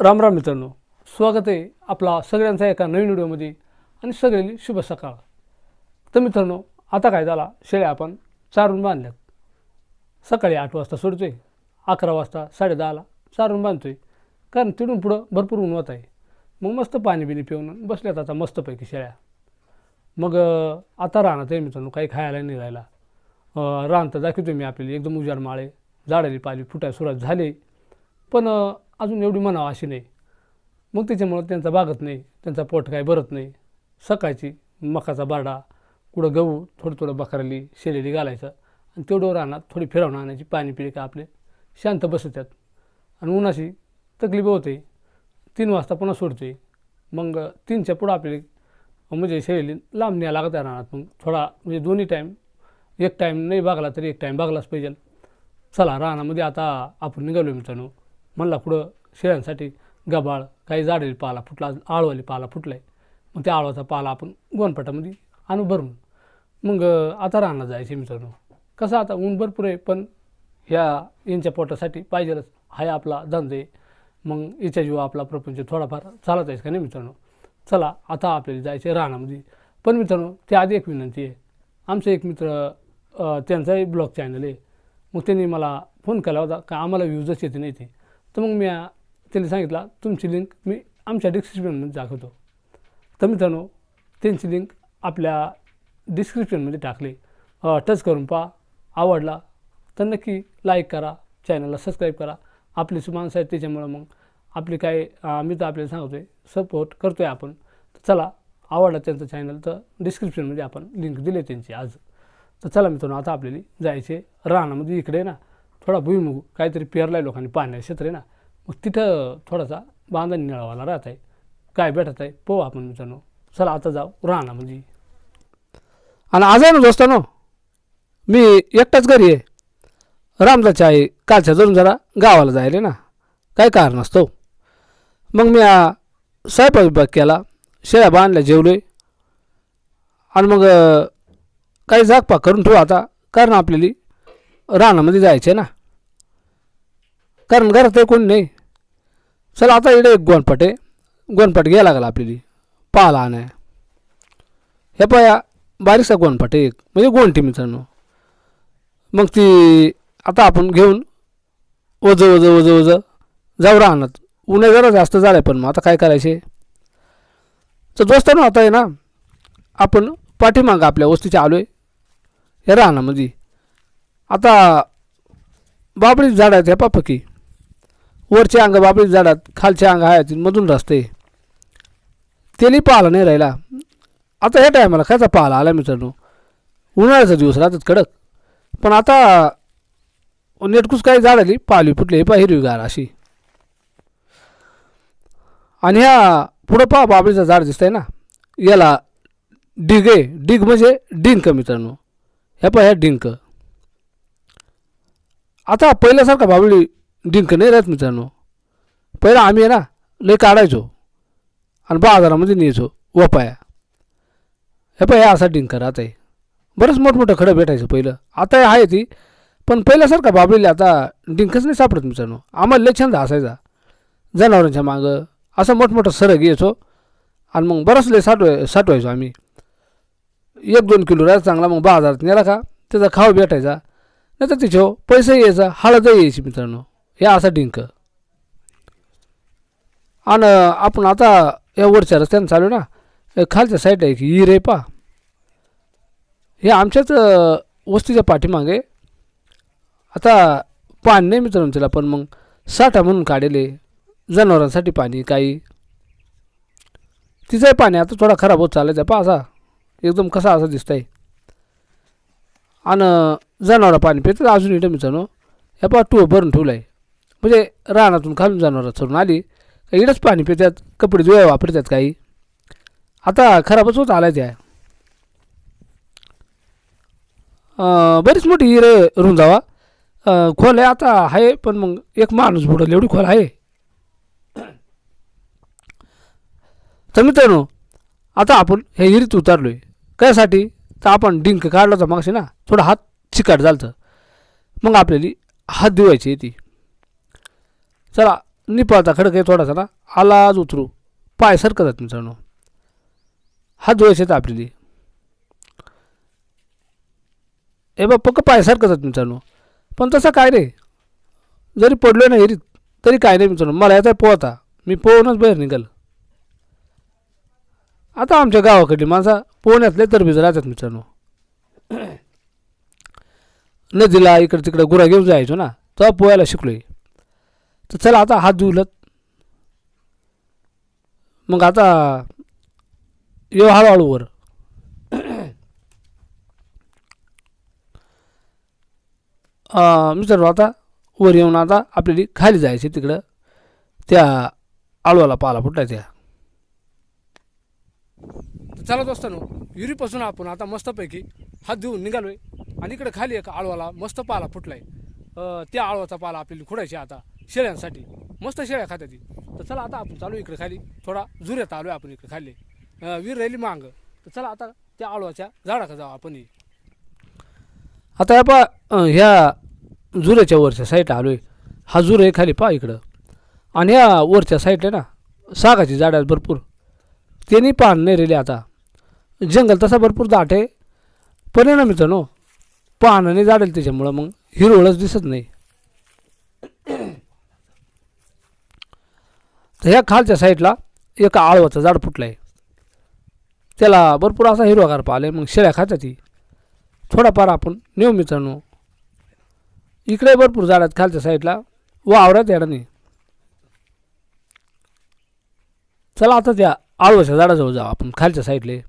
राम राम मित्रांनो स्वागत आहे आपला सगळ्यांचा एका नवीन व्हिडिओमध्ये आणि सगळ्यांनी शुभ सकाळ. तर मित्रांनो आता काय झाला? शेळ्या आपण चारून बांधल्यात. सकाळी आठ वाजता सोडतो आहे अकरा वाजता साडेदहाला चारून आहे कारण तिथून पुढं भरपूर ऊन होत आहे. मग मस्त पाणी बिणी पिऊन बसल्यात आता मस्तपैकी शेळ्या. मग आता राहणार आहे मित्रांनो काही खायला नाही राहिला रान तर दाखवतो मी आपल्याला एकदम उजाड माळे झाडाली पाली फुटायला सुरुवात झाली. पण अजून एवढी म्हणावं अशी नाही. मग त्याच्यामुळं त्यांचा भागत नाही त्यांचा पोट काय भरत नाही. सकाळची मकाचा बारडा कुठं गहू थोडं थोडं बकराली शेलेली घालायचं आणि तेवढं रानात थोडी फिरवून आणायची पाणी पिळे का आपले. शांत बसतात आणि उन्हाशी तकलीफ होते. तीन वाजता पुन्हा सोडते मग तीनच्या पुढं आपली म्हणजे शेळी लांब न्याय लागत आहे रानात. मग थोडा म्हणजे दोन्ही टाईम एक टाईम नाही भागला तरी एक टाईम भागलाच पाहिजे. चला रानामध्ये आता आपण निघालो मित्रांनो. म्हणला पुढं शेळ्यांसाठी गबाळ काही झाडेली पाला फुटला आळवाली पाला फुटला आहे मग त्या आळवाचा पाला आपण गोनपटामध्ये आणू भरून. मग आता रानात जायचे मित्रांनो. कसं आता ऊन भरपूर आहे पण ह्या यांच्या पोटासाठी पाहिजेलच. हाय आपला धंदे मग याच्या जीवा आपला प्रपंच थोडाफार चालत आहे का नाही मित्रांनो? चला आता आपल्याला जायचे रानामध्ये. पण मित्रांनो त्याआधी एक विनंती आहे. आमचे एक मित्र त्यांचाही ब्लॉग चॅनल आहे. मग त्यांनी मला फोन केला होता का आम्हाला व्ह्यूजच येते नाही ते तर मग मी त्यांनी सांगितला तुमची लिंक मी आमच्या डिस्क्रिप्शनमध्ये दाखवतो. तर मित्रांनो त्यांची लिंक आपल्या डिस्क्रिप्शनमध्ये टाकली. टच करून पहा आवडला तर नक्की लाईक करा चॅनलला सबस्क्राईब करा. आपली माणसं आहेत त्याच्यामुळं मग आपली काय मी तर आपल्याला सांगतो आहे सपोर्ट करतो आहे आपण. तर चला आवडला त्यांचं चॅनल तर डिस्क्रिप्शनमध्ये आपण लिंक दिले त्यांची आज. तर चला मित्रांनो आता आपल्याला जायचे रानामध्ये इकडे ना थोडा भुईमुग काहीतरी पेरलाय लोकांनी पाण्याचं क्षेत्र आहे ना. मग तिथं थोडासा बांधा निळावाला राहत आहे. काय भेटत आहे. पाहू आपण मित्रांनो. चला आता जाऊ. रानामध्ये म्हणजे. आणि आज आहे ना दोस्तानो मी एकटाच घरी आहे. रामदाची आई कालच्या धरून जरा गावाला जायले ना. काय कारण असतो. मग मी स्वयंपाक बिपाक केला. शेळ्या बांधल्या जेवलोय. आणि मग काही जागपाक करून ठेवू आता. कारण आपल्याला रानामध्ये जायचे ना. कारण घरात कोणी नाही. चला आता इकडे एक गोनपट आहे. गोनपट घ्यायला लागला आपल्याला. पाहला आणाय हे पाया बारीकसा गोनपट आहे एक. म्हणजे गोंटी मित्रांनो. मग ती आता आपण घेऊन वज वज वज वज जाऊ राहणार उन्हा जरा जास्त झालं पण मग आता काय करायचे? तर दोस्तानो आता आहे ना आपण पाठीमागं आपल्या वस्तीच्या आलो आहे या रानामध्ये. आता बाबळीच झाड आहेत ह्या पापकी. वरचे अंग बाबळीच झाडात खालचे अंग आहेत मधून रस्ते तेली पाहिला नाही राहिला. आता ह्या टायमाला खायचा पाहिला आला मित्रांनो? उन्हाळ्याचा दिवस राहतात कडक. पण आता नेटकूस काही झाड आली पाली फुटली पा हिरवीगार अशी. आणि ह्या पुढं पहा बाबळीचं झाड दिसतंय ना? याला डिग आहे. डिग म्हणजे डिंक मित्रांनो. ह्या पहा ह्या डिंक. आता पहिल्यासारखा बाबळी डिंक नाही राहत मित्रांनो. पहिला आम्ही आहे ना लय काढायचो. आणि बाजारामध्ये न्यायचो वपाया. हे पाय असा डिंक राहत आहे बरंच मोठमोठं खडं भेटायचं पहिलं. आता आहे ती पण पहिल्यासारखा बाबळीला आता डिंकच नाही सापडत मित्रांनो. आम्हाला लय छंद असायचा. जनावरांच्या मागं असं मोठमोठं सरग यायचो आणि मग बरंच लय साठवाय साठवायचो आम्ही. एक दोन किलो राहायचा चांगला मग बाजारात नेला का त्याचा खाव भेटायचा. नाही तर तिच्यावर पैसे यायचा हळदही यायची मित्रांनो. हे असा डिंक आणि आपण आता या वरच्या रस्त्यानं चालू ना खालच्या साईड आहे की हिरे पा हे आमच्याच वस्तीच्या पाठीमागे. आता पाणी नाही मित्रांनो त्याला पण मग साठा म्हणून काढेले जनावरांसाठी पाणी काही. तिचंही पाणी आता थोडा खराब होत चालायचा पा असा. एकदम कसा असा दिसत आहे आणि जनावरं पाणी पितात अजून इथं मित्रांनो. या पा टू भरून ठेवलं आहे म्हणजे रानातून खालून जनावरं चरून आली. का इकडंच पाणी पितात कपडे धुवाय वापरतात काही. आता खराबच होत आला त्या. बरीच मोठी हिरे रुंदावा खोल आहे आता आहे पण मग एक माणूस बुडल एवढी खोल आहे. तर मित्रांनो आता आपण हे हिरीत उतारलोय. कशासाठी? तर आपण डिंक काढला होता मागशी ना थोडा हात चिकाट झालं मग आपल्याला हात दिवायची ती. चला निपाळता खडक आहे थोडासा ना. आलाज उतरू. पाय सरकतात मित्रांनो. हात धुवायचे आहेत आपल्याला हे बघ पक्क पाय सरकतात मित्रांनो. पण तसं काय रे? जरी पडलो ना हिरीत तरी काय नाही मित्रांनो? मला याचा पोहता मी पोहूनच बाहेर निघाल. आता आमच्या गावाकडली माणसा पोहण्यातले तरबीज राहतात मित्रांनो. नदीला इकडं तिकडं गुरा घेऊन जायचो ना तेव्हा पोहायला शिकलोय. तर चला आता हात धुवलत. मग आता येऊ हळूहळू वर मित्रांनो आता वर येऊन आता आपल्याला खाली जायचे तिकडं. त्या आळवाला पाला फुटला त्या. चालत दोस्तानो युरीपासून आपण आता मस्तपैकी हात धुवून निघालोय. आणि इकडे खाली एक आळवाला मस्त पाला फुटलाय. त्या आळवाचा पाला आपल्याला खुडायचे आता. शेळ्यांसाठी. मस्त शेळ्या खात्या ती. तर चला आता आपण चालू इकडे खाली. थोडा जुऱ्यात आहे आपण इकडे खाली. वीर विहीर राहिली मांग. तर चला आता त्या आळवाच्या झाडाकडे जाऊ आपण. आता या पा ह्या जुऱ्याच्या वरच्या साईडला आहे हा जुर आहे खाली पा इकडं. आणि ह्या वरच्या साईडला ना सागाची झाडं आहेत भरपूर. त्यांनी पान नाही रेले आता. जंगल तसा भरपूर दाट आहे. पण आहे ना मित्रांनो पानं नाही जाडेल त्याच्यामुळं मग. हिरवळच दिसत नाही. तर ह्या खालच्या साईडला एक आळवाचं झाड फुटलं आहे त्याला भरपूर असा हिरवागार पाहिला मग शेळ्या खातात ती थोडाफार आपण नेऊ मित्रांनो. इकडे भरपूर झाड आहेत खालच्या साईडला. वावरात येणार चला आता त्या आळवाच्या झाडाजवळ जाऊ आपण खालच्या साईडले.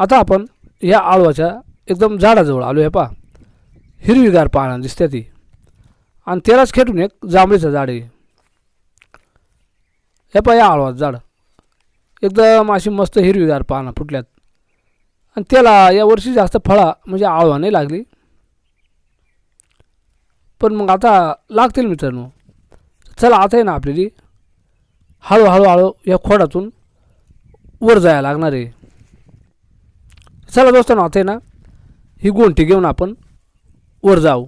आता आपण या आळवाच्या एकदम झाडाजवळ आलो आहे पा हिरवीगार पानं दिसते ती आणि त्यालाच खेटून एक जांभळीचं झाड आहे. हे पाय या आळवाचं झाड. एकदम अशी मस्त हिरवीगार पानं फुटल्यात. आणि त्याला यावर्षी जास्त फळा म्हणजे आळवा नाही लागली. पण मग आता लागतील मित्रांनो. चला आता आहे ना आपल्याली. हळूहळू हळू या खोडातून वर जायला लागणार आहे. चला दोस्तांनो आता आहे ना ही गोंटी घेऊन आपण वर जाऊ.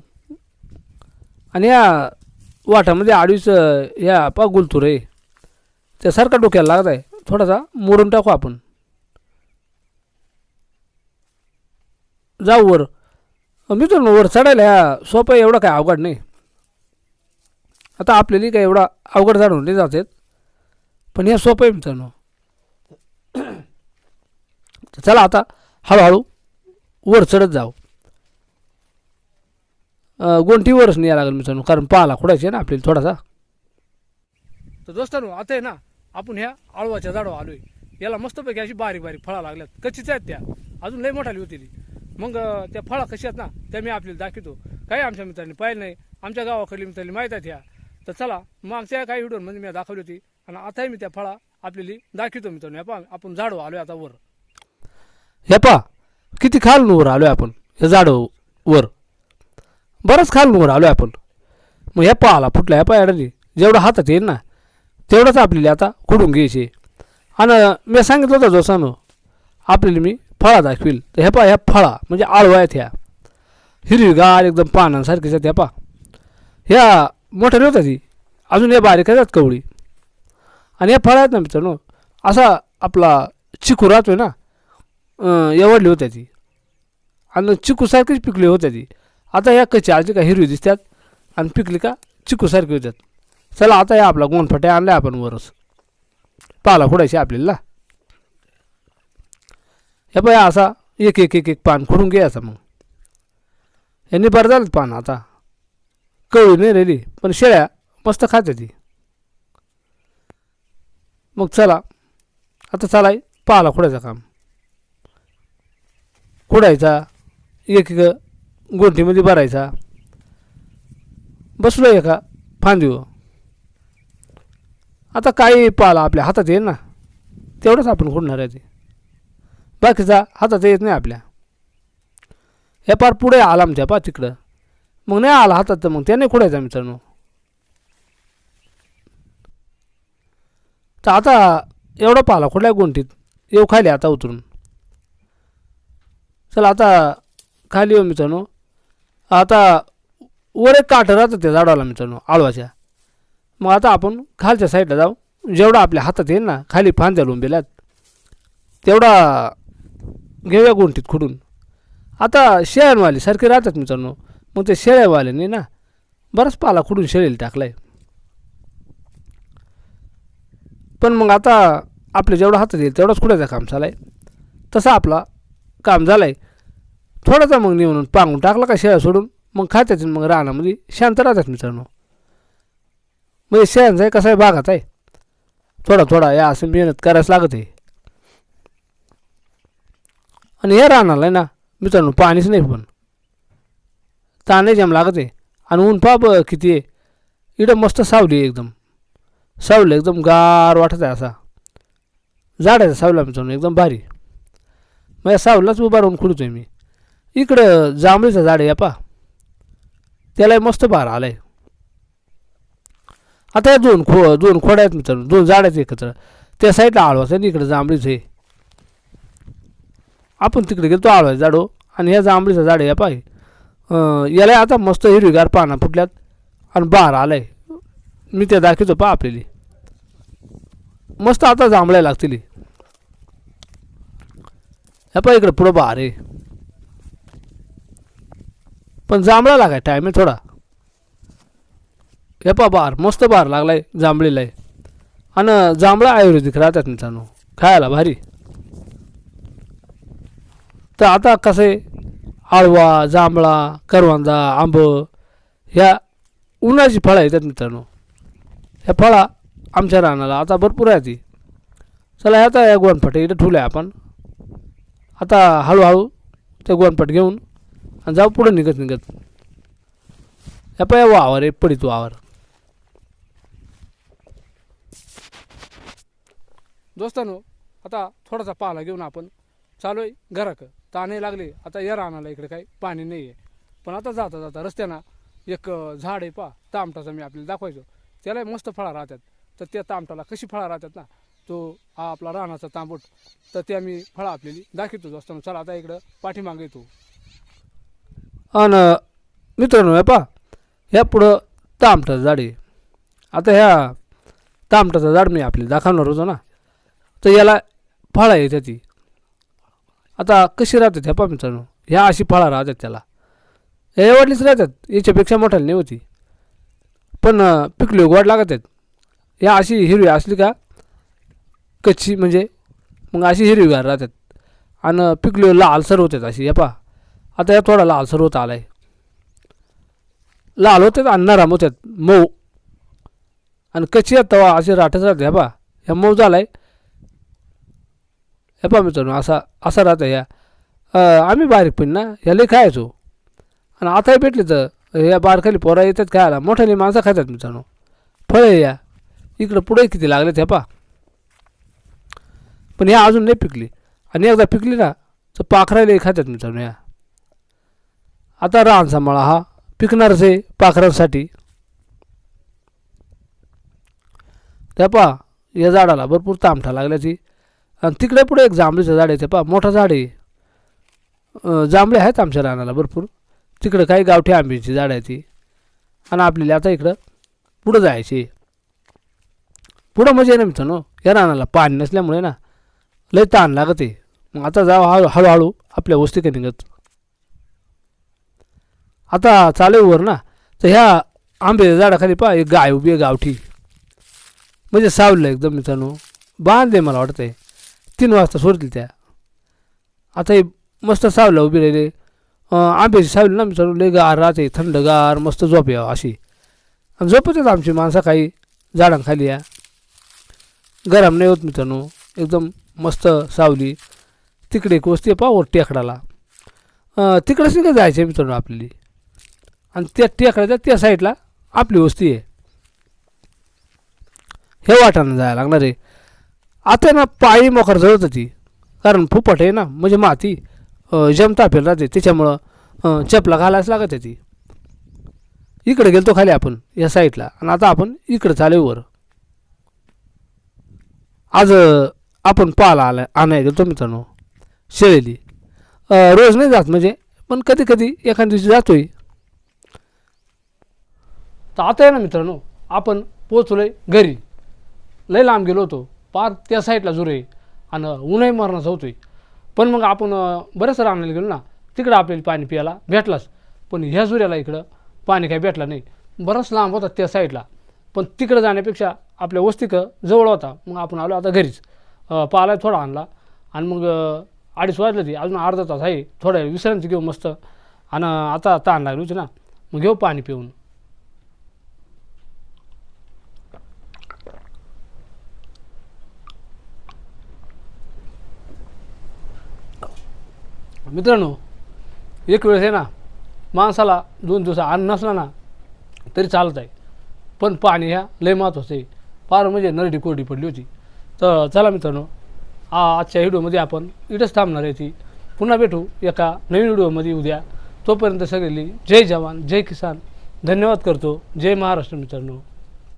आणि या वाटामध्ये आडवीच या पा गुलतूर आहे त्यासारखा डोक्याला लागत आहे. थोडासा मोडून टाकू आपण. जाऊ वर. मित्रांनो वर चढायला ह्या सोपं एवढं काय अवघड नाही. आता आपल्याला काय एवढा अवघड जाणून नाही जात आहेत. पण हे सोपं आहे मित्रांनो. तर चला आता हळूहळू वर चढत जाऊ. गोंठीवरच गोंटीवरच नाही यायला लागेल मित्रांनो कारण पाहायला खोडायचे आहे ना आपल्याला थोडासा. तर दोस्तांनो आता आहे ना आपण ह्या आळवाच्या झाडावर आलोय. याला मस्तपैकी अशी बारीक बारीक फळा लागल्यात. कच्चीच आहेत त्या. अजून लय मोठाली होती ती मग त्या फळा कशी आहेत ना त्या मी आपल्याला दाखवतो. काही आमच्या मित्रांनी पाहिलं नाही. आमच्या गावाकडली मित्रांनी माहीत आहेत ह्या. तर चला मागच्या काही व्हिडिओमध्ये मी दाखवली होती. आणि आताही मी त्या फळा आपल्याला दाखवतो मित्रांनो. या पहा आपण झाडो आलोय आता वर. हे पहा किती खालून वर आलोय आपण. हे झाडो वर. बरंच खालून वर आलोय आपण. मग ह्या पाहाला फुटला ह्या पायाडली जेवढं हातात येईल ना तेवढंच आपल्याला आता खुडून घ्यायचे. आणि मी सांगितलं होतं जोसानं आपल्याला मी फळा दाखवील. तर ह्या पा ह्या फळा म्हणजे आळवा आहेत ह्या. हिरवीगार एकदम पानांसारखीच आहेत ह्या पा ह्या मोठ्या होत्या ती. अजून या बारीक आहेत कवळी. आणि या फळा आहेत ना मित्रांनो असा आपला चिकू राहतोय ना एवढली होत्या ती. आणि चिकूसारखीच पिकली होत्या ती. आता या कच्च्या आजी का हिरवी दिसतात आणि पिकली का चिकूसारखी होत्यात. चला आता या आपला गोंडफट्या आणल्या आपण वरच. पाला फोडायची आपल्याला. हे पाय असा एक एक एक एक पान फोडून घ्यायचा मग. यांनी बरं झालं पान आता. कळू नाही रेली पण शेळ्या मस्त खाते ती मग चला आता चालाय पाला खोडायचं काम. खोडायचा एक एक गोंठीमध्ये भरायचा. बसलो एका फांदीवर. आता काही पाला आपल्या हातात येईल ना. तेवढंच आपण खोडणार आहे ते. बाकीचा हातात येत नाही आपल्या. हे पार पुढे आला आमच्या पा तिकडं. मग नाही आला हातात तर मग त्याने खोडायचा मित्रांनो? तर आता एवढा पाला खोडल्या गोंटीत येऊ खाली आता उतरून. चला आता खाली येऊ मित्रांनो. आता वर एक काठ राहतं त्या झाडाला मित्रांनो आळवाच्या. मग आता आपण खालच्या साईडला जाऊ. जेवढा आपल्या हातात येईल ना खाली फांद्या लोंबेल्यात तेवढा घेऊया गुंठीत खुडून. आता शेळ्यांवाले सारखे राहतात मित्रांनो. मग ते शेळ्यावाल्याने ना बराच पाला खुडून शेळीला टाकलाय. पण मग आता आपल्या जेवढा हातात येईल तेवढाच खुडायचं काम चालाय तसं आपला काम झालंय. थोडासा मग नेऊन पांगून टाकला का शेळ्या सोडून मग खात्यात मग राहण्यामध्ये शांत राहतात मित्रांनो. म्हणजे शेळ्यांचा आहे कसा आहे भागात आहे. थोडा थोडा या असं मेहनत करायच लागत आहे. आणि हे राहणार आहे ना मित्रांनो पाणीच नाही पण. ताणे जाम लागत आहे. आणि ऊन पाप किती आहे. इकडं मस्त सावली आहे एकदम. सावली एकदम गार वाटत आहे असा. झाडाचा सावला मित्रांनो एकदम भारी. मग या सावलाच उभा राहून खुडतोय मी. इकडं जांभळीचं झाड आहे या पा त्याला मस्त बार आलाय. आता या दोन खो दोन खोड्या आहेत मित्रांनो दोन झाड आहेत एकत्र. त्या साईडला आळवाच आहे आणि इकडे जांभळीच आहे आपण तिकडे गेलो तो आळवाचं झाडो हो. आणि ह्या जांभळीचं झाड आहे या पाय. याला आता मस्त हिरवीगार पाना फुटल्यात. आणि बार आलाय. मी ते दाखवतो पा आपल्याली. मस्त आता जांभळ्या लागतील ह्या पा इकडे पुढं बार आहे पण जांभळा लागाय टाईम आहे थोडा. हे बार मस्त बार लागलाय जांभळीला आहे आणि जांभळा आयुर्वेदिक राहतात मित्रांनो. खायला भारी. तर आता कसं आहे? आळवा जांभळा करवंदा आंब ह्या उन्हाची फळं येतात मित्रांनो. ह्या फळा आमच्या रानाला आता भरपूर आहे ती चला ह्या आता या गोवनफटे इथं ठेवलं आहे आपण. आता हळूहळू ते गोवनफट घेऊन आणि जाऊ पुढं निघत निघत. ह्या पाय वावर आहे पडित वावर. दोस्तानो आता थोडासा पाला घेऊन आपण चालू आहे घराक. ताणे लागले आता या रानाला इकडे काही पाणी नाही आहे. पण आता जाता जाता रस्त्यानं एक झाड आहे पा तामटाचा मी आपल्याला दाखवायचो. त्याला मस्त फळा राहतात. तर त्या तामटाला कशी फळा राहतात ना तो हा आपला रानाचा तांबूट. तर त्या मी फळं आपल्याला दाखवतो दोस्तानो. चला आता इकडं पाठीमागे येतो. आणि मित्रांनो हे पा ह्या पुढं तामटाचं झाड आहे. आता ह्या तामटाचं झाड मी आपल्याला दाखवणार होतो ना. तर याला फळं आहे ती आता कशी राहतात ह्या पा मित्रांनो? ह्या अशी फळा राहतात त्याला. हे एवढलीच राहतात. याच्यापेक्षा मोठ्याला नाही होती. पण अं, पिकली गोड लागत आहेत. ह्या अशी हिरवी असली का कच्ची म्हणजे मग अशी हिरवीगार राहतात. आणि पिकली लालसर होतात अशी. हे पा आता या थोडा लालसर होत आला आहे लाल होतात आणि नरम होतात. मऊ. आणि कच्ची आहेत तवा असे राहतच राहते. ह्या पा ह्या मऊ झाला आहे हे पहा मित्रांनो असा असा राहतं या. आम्ही बारीक पण ना ह्याला खायचो. आणि आताही भेटले तर या बारखाली पोरा येतात खायला मोठ्याने माणसं खातात मित्रांनो. फळे या. इकडं पुढे किती लागलेत हे पा पण ह्या अजून नाही पिकली. आणि एकदा पिकली ना तर पाखरायला खातात मित्रांनो या. आता रान सांभाळा हा. पिकणारच आहे पाखरांसाठी. त्या पा या झाडाला भरपूर तामठा लागल्याची. आणि तिकडे पुढे एक जांभळीचं झाड आहे ते पा मोठं झाड आहे. अं, जांभळे आहेत आमच्या रानाला भरपूर. तिकडं काही गावठी आंब्याची झाड आहे ती. आणि आपल्याला आता इकडं पुढं जायची पुढं म्हणजे ना मित्रांनो या रानाला पाणी नसल्यामुळे ना लय ताण लागत आहे. मग आता जाऊ हळू हळूहळू आपल्या वस्ती का निघत. आता चालेवर ना तर ह्या आंब्याच्या झाडाखाली पहा एक गाय उभी आहे गावठी. म्हणजे सावलं एकदम मित्रांनो बांध आहे मला वाटतं आहे तीन वाजता सोडतील त्या. आता हे मस्त सावलं उभी राहिले. आंब्याची सावली ना मित्रांनो लय गार राहते थंडगार मस्त झोप यावं अशी. आणि झोपतच आमची माणसं काही झाडांखाली या. गरम नाही होत मित्रांनो. एकदम मस्त सावली. तिकडे एक वस्ती आहे टेकडाला तिकडंच तिकडेच नाही का जायचं मित्रांनो आपली आणि त्या टेकड्याच्या त्या साईडला आपली वस्ती आहे. हे वाटानं जायला लागणार आहे. आता ना पायी मोकर जळत होती. कारण फुपट आहे ना म्हणजे माती जमता फिर राहते. त्याच्यामुळं चपला घालायच लागत ती इकडे गेलतो खाली आपण या साईडला. आणि आता आपण इकडे चालू वर. आज आपण पाला आला आणाय गेलो मित्रांनो. शेळेली. रोज नाही जात म्हणजे पण कधी कधी एखाद्या दिवशी जातोय. तर आता आहे ना मित्रांनो आपण पोचलो आहे घरी. लय लांब गेलो होतो. पार त्या साईडला जुरे आणि उन्हाही मरणाचा आहे पण मग आपण बरंच राहण्याला गेलो ना तिकडं आपल्याला पाणी प्यायला भेटलाच. पण ह्या जुऱ्याला इकडं पाणी काही भेटलं नाही. बराच लांब होता त्या साईडला. पण तिकडं जाण्यापेक्षा आपल्या वस्तीक जवळ होता. मग आपण आलो आता घरीच. पाला थोडा आणला. आणि मग अडीच वाजलं ती. अजून अर्धा तास आहे. थोडा विश्रांती घेऊ मस्त. आणि आता ताण लागली होती ना. मग घेऊ पाणी पिऊन. मित्रांनो एक वेळेस आहे ना माणसाला दोन दिवस अन्न नसला ना तरी चालत आहे. पण पाणी ह्या लय महत्त्वाचं आहे. फार म्हणजे नरडी कोरडी पडली होती. तर चला मित्रांनो आ आजच्या व्हिडिओमध्ये आपण इथंच थांबणार आहे ती. पुन्हा भेटू एका नवीन व्हिडिओमध्ये उद्या. तोपर्यंत सगळी जय जवान जय किसान. धन्यवाद करतो. जय महाराष्ट्र मित्रांनो.